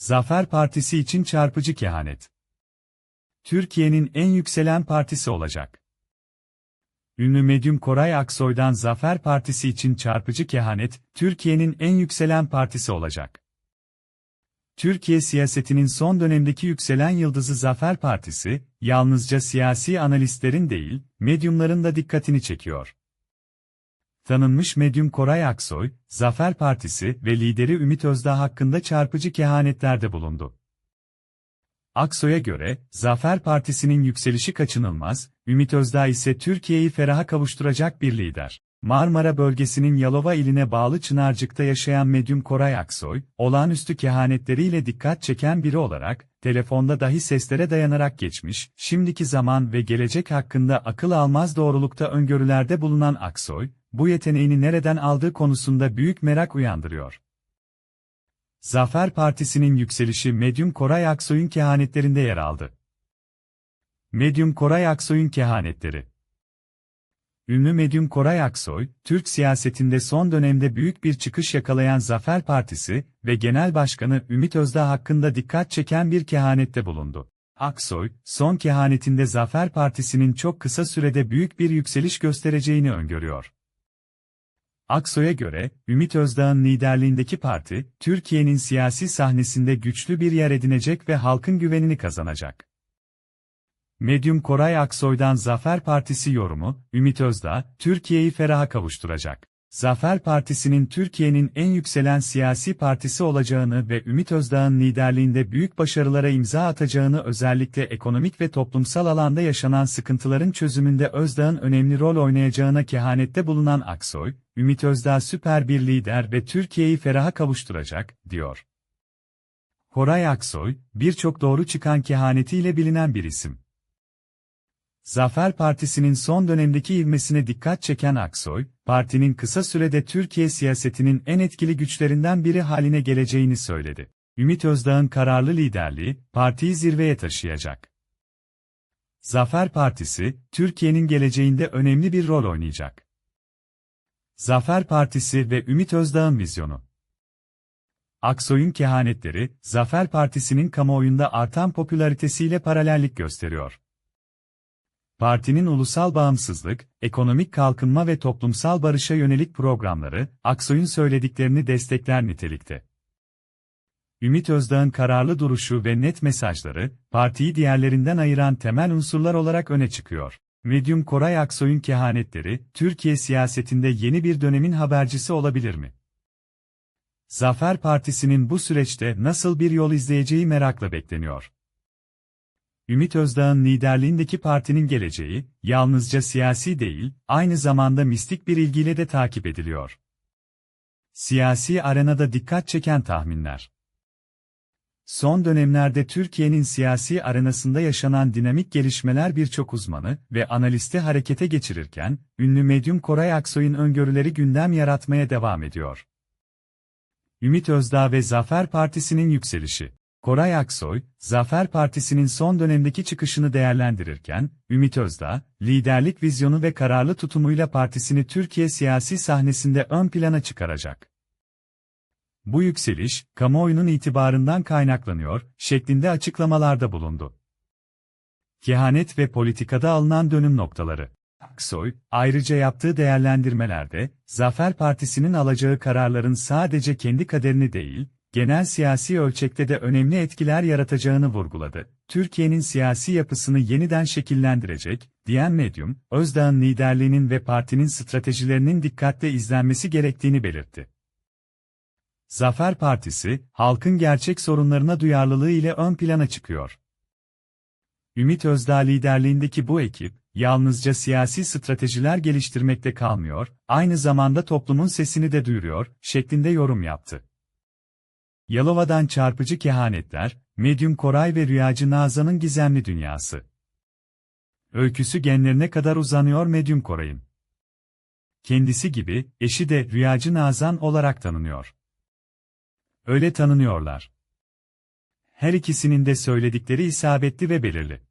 Zafer Partisi için çarpıcı kehanet. Türkiye'nin en yükselen partisi olacak. Ünlü medyum Koray Aksoy'dan Zafer Partisi için çarpıcı kehanet, Türkiye'nin en yükselen partisi olacak. Türkiye siyasetinin son dönemdeki yükselen yıldızı Zafer Partisi, yalnızca siyasi analistlerin değil, medyumların da dikkatini çekiyor. Tanınmış medyum Koray Aksoy, Zafer Partisi ve lideri Ümit Özdağ hakkında çarpıcı kehanetlerde bulundu. Aksoy'a göre, Zafer Partisi'nin yükselişi kaçınılmaz, Ümit Özdağ ise Türkiye'yi feraha kavuşturacak bir lider. Marmara bölgesinin Yalova iline bağlı Çınarcık'ta yaşayan medyum Koray Aksoy, olağanüstü kehanetleriyle dikkat çeken biri olarak, telefonda dahi seslere dayanarak geçmiş, şimdiki zaman ve gelecek hakkında akıl almaz doğrulukta öngörülerde bulunan Aksoy, bu yeteneğini nereden aldığı konusunda büyük merak uyandırıyor. Zafer Partisi'nin yükselişi Medyum Koray Aksoy'un kehanetlerinde yer aldı. Medyum Koray Aksoy'un kehanetleri Ünlü medyum Koray Aksoy, Türk siyasetinde son dönemde büyük bir çıkış yakalayan Zafer Partisi ve Genel Başkanı Ümit Özdağ hakkında dikkat çeken bir kehanette bulundu. Aksoy, son kehanetinde Zafer Partisi'nin çok kısa sürede büyük bir yükseliş göstereceğini öngörüyor. Aksoy'a göre, Ümit Özdağ'ın liderliğindeki parti, Türkiye'nin siyasi sahnesinde güçlü bir yer edinecek ve halkın güvenini kazanacak. Medyum Koray Aksoy'dan Zafer Partisi yorumu, Ümit Özdağ, Türkiye'yi feraha kavuşturacak. Zafer Partisi'nin Türkiye'nin en yükselen siyasi partisi olacağını ve Ümit Özdağ'ın liderliğinde büyük başarılara imza atacağını özellikle ekonomik ve toplumsal alanda yaşanan sıkıntıların çözümünde Özdağ'ın önemli rol oynayacağına kehanette bulunan Aksoy, Ümit Özdağ süper bir lider ve Türkiye'yi feraha kavuşturacak, diyor. Koray Aksoy, birçok doğru çıkan kehanetiyle bilinen bir isim. Zafer Partisi'nin son dönemdeki ivmesine dikkat çeken Aksoy, partinin kısa sürede Türkiye siyasetinin en etkili güçlerinden biri haline geleceğini söyledi. Ümit Özdağ'ın kararlı liderliği, partiyi zirveye taşıyacak. Zafer Partisi, Türkiye'nin geleceğinde önemli bir rol oynayacak. Zafer Partisi ve Ümit Özdağ'ın vizyonu. Aksoy'un kehanetleri, Zafer Partisi'nin kamuoyunda artan popülaritesiyle paralellik gösteriyor. Partinin ulusal bağımsızlık, ekonomik kalkınma ve toplumsal barışa yönelik programları, Aksoy'un söylediklerini destekler nitelikte. Ümit Özdağ'ın kararlı duruşu ve net mesajları, partiyi diğerlerinden ayıran temel unsurlar olarak öne çıkıyor. Medyum Koray Aksoy'un kehanetleri, Türkiye siyasetinde yeni bir dönemin habercisi olabilir mi? Zafer Partisi'nin bu süreçte nasıl bir yol izleyeceği merakla bekleniyor. Ümit Özdağ'ın liderliğindeki partinin geleceği, yalnızca siyasi değil, aynı zamanda mistik bir ilgiyle de takip ediliyor. Siyasi arenada dikkat çeken tahminler. Son dönemlerde Türkiye'nin siyasi arenasında yaşanan dinamik gelişmeler birçok uzmanı ve analisti harekete geçirirken, ünlü medyum Koray Aksoy'un öngörüleri gündem yaratmaya devam ediyor. Ümit Özdağ ve Zafer Partisi'nin yükselişi Koray Aksoy, Zafer Partisi'nin son dönemdeki çıkışını değerlendirirken, Ümit Özdağ, liderlik vizyonu ve kararlı tutumuyla partisini Türkiye siyasi sahnesinde ön plana çıkaracak. Bu yükseliş, kamuoyunun itibarından kaynaklanıyor, şeklinde açıklamalarda bulundu. Kehanet ve politikada alınan dönüm noktaları. Aksoy, ayrıca yaptığı değerlendirmelerde, Zafer Partisi'nin alacağı kararların sadece kendi kaderini değil, genel siyasi ölçekte de önemli etkiler yaratacağını vurguladı. Türkiye'nin siyasi yapısını yeniden şekillendirecek, diyen medyum, Özdağ'ın liderliğinin ve partinin stratejilerinin dikkatle izlenmesi gerektiğini belirtti. Zafer Partisi, halkın gerçek sorunlarına duyarlılığı ile ön plana çıkıyor. Ümit Özdağ liderliğindeki bu ekip, yalnızca siyasi stratejiler geliştirmekte kalmıyor, aynı zamanda toplumun sesini de duyuruyor, şeklinde yorum yaptı. Yalova'dan çarpıcı kehanetler, Medyum Koray ve Rüyacı Nazan'ın gizemli dünyası. Öyküsü genlerine kadar uzanıyor Medyum Koray'ın. Kendisi gibi, eşi de Rüyacı Nazan olarak tanınıyor. Öyle tanınıyorlar. Her ikisinin de söyledikleri isabetli ve belirli.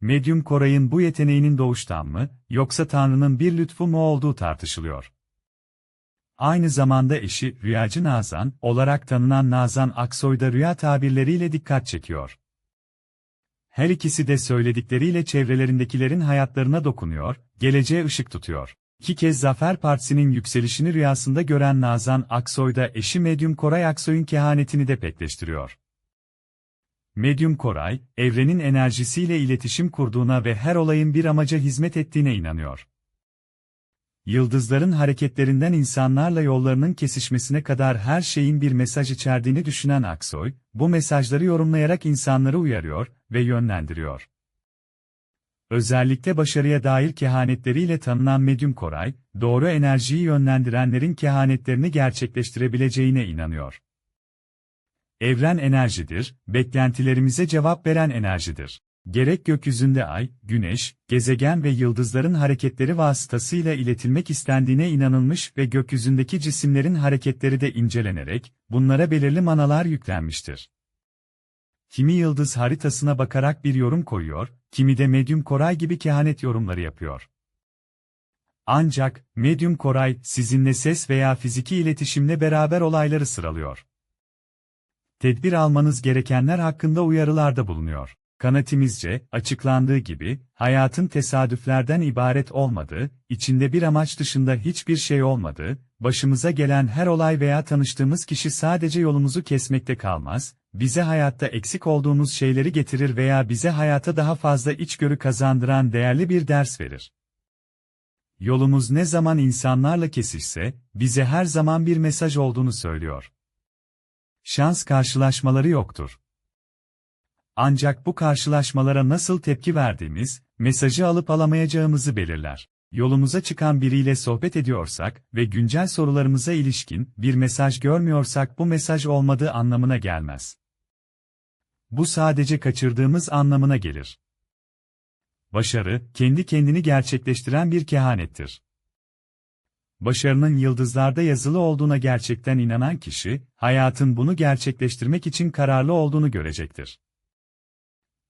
Medyum Koray'ın bu yeteneğinin doğuştan mı, yoksa Tanrı'nın bir lütfu mu olduğu tartışılıyor. Aynı zamanda eşi Rüyacı Nazan olarak tanınan Nazan Aksoy'da rüya tabirleriyle dikkat çekiyor. Her ikisi de söyledikleriyle çevrelerindekilerin hayatlarına dokunuyor, geleceğe ışık tutuyor. İki kez Zafer Partisi'nin yükselişini rüyasında gören Nazan Aksoy da eşi Medyum Koray Aksoy'un kehanetini de pekleştiriyor. Medyum Koray, evrenin enerjisiyle iletişim kurduğuna ve her olayın bir amaca hizmet ettiğine inanıyor. Yıldızların hareketlerinden insanlarla yollarının kesişmesine kadar her şeyin bir mesaj içerdiğini düşünen Aksoy, bu mesajları yorumlayarak insanları uyarıyor ve yönlendiriyor. Özellikle başarıya dair kehanetleriyle tanınan Medyum Koray, doğru enerjiyi yönlendirenlerin kehanetlerini gerçekleştirebileceğine inanıyor. Evren enerjidir, beklentilerimize cevap veren enerjidir. Gerek gökyüzünde ay, güneş, gezegen ve yıldızların hareketleri vasıtasıyla iletilmek istendiğine inanılmış ve gökyüzündeki cisimlerin hareketleri de incelenerek, bunlara belirli manalar yüklenmiştir. Kimi yıldız haritasına bakarak bir yorum koyuyor, kimi de Medyum Koray gibi kehanet yorumları yapıyor. Ancak, Medyum Koray, sizinle ses veya fiziki iletişimle beraber olayları sıralıyor. Tedbir almanız gerekenler hakkında uyarılarda bulunuyor. Kanatimizce, açıklandığı gibi, hayatın tesadüflerden ibaret olmadığı, içinde bir amaç dışında hiçbir şey olmadığı, başımıza gelen her olay veya tanıştığımız kişi sadece yolumuzu kesmekte kalmaz, bize hayatta eksik olduğumuz şeyleri getirir veya bize hayata daha fazla içgörü kazandıran değerli bir ders verir. Yolumuz ne zaman insanlarla kesişse, bize her zaman bir mesaj olduğunu söylüyor. Şans karşılaşmaları yoktur. Ancak bu karşılaşmalara nasıl tepki verdiğimiz, mesajı alıp alamayacağımızı belirler. Yolumuza çıkan biriyle sohbet ediyorsak ve güncel sorularımıza ilişkin bir mesaj görmüyorsak bu mesaj olmadığı anlamına gelmez. Bu sadece kaçırdığımız anlamına gelir. Başarı, kendi kendini gerçekleştiren bir kehanettir. Başarının yıldızlarda yazılı olduğuna gerçekten inanan kişi, hayatın bunu gerçekleştirmek için kararlı olduğunu görecektir.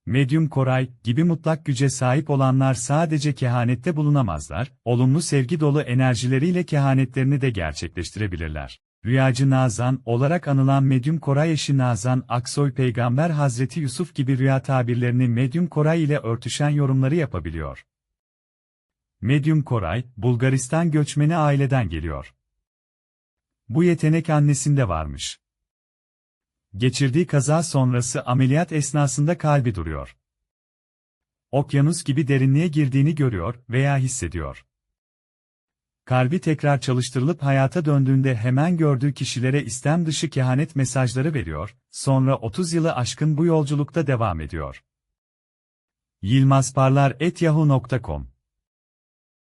Medyum Koray gibi mutlak güce sahip olanlar sadece kehanette bulunamazlar, olumlu sevgi dolu enerjileriyle kehanetlerini de gerçekleştirebilirler. Rüyacı Nazan olarak anılan Medyum Koray eşi Nazan Aksoy Peygamber Hazreti Yusuf gibi rüya tabirlerini Medyum Koray ile örtüşen yorumları yapabiliyor. Medyum Koray, Bulgaristan göçmeni aileden geliyor. Bu yetenek annesinde varmış. Geçirdiği kaza sonrası ameliyat esnasında kalbi duruyor. Okyanus gibi derinliğe girdiğini görüyor veya hissediyor. Kalbi tekrar çalıştırılıp hayata döndüğünde hemen gördüğü kişilere istem dışı kehanet mesajları veriyor, sonra 30 yılı aşkın bu yolculukta devam ediyor. yilmazparlar.yahoo.com